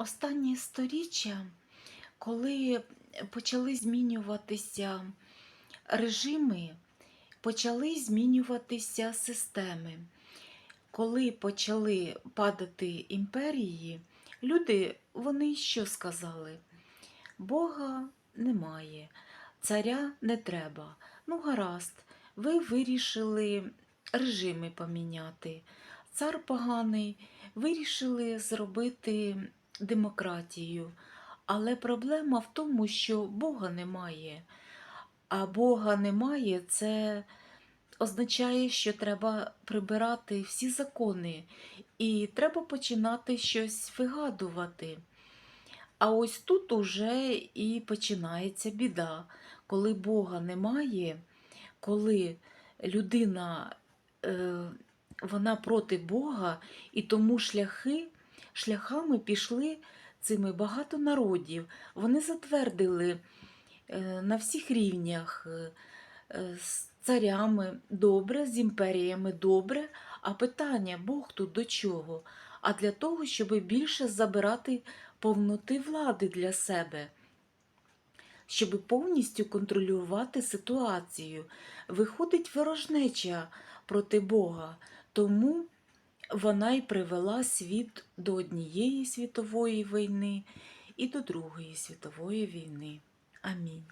Останні сторіччя, коли почали змінюватися режими, почали змінюватися системи. Коли почали падати імперії, люди вони що сказали? Бога немає, царя не треба. Ну, гаразд, ви вирішили режими поміняти. Цар поганий, вирішили зробити демократію. Але проблема в тому, що Бога немає. А Бога немає, це означає, що треба прибирати всі закони, і треба починати щось вигадувати. А ось тут уже і починається біда, коли Бога немає, коли людина е, вона проти Бога, і тому шляхи, шляхами пішли цими багато народів. Вони затвердили е, на всіх рівнях е, е, з царями добре, з імперіями добре. А питання Бог тут до чого? А для того, щоб більше забирати повноти влади для себе, щоб повністю контролювати ситуацію. Виходить ворожнеча проти Бога, тому вона й привела світ до однієї світової війни і до Другої світової війни. Амінь.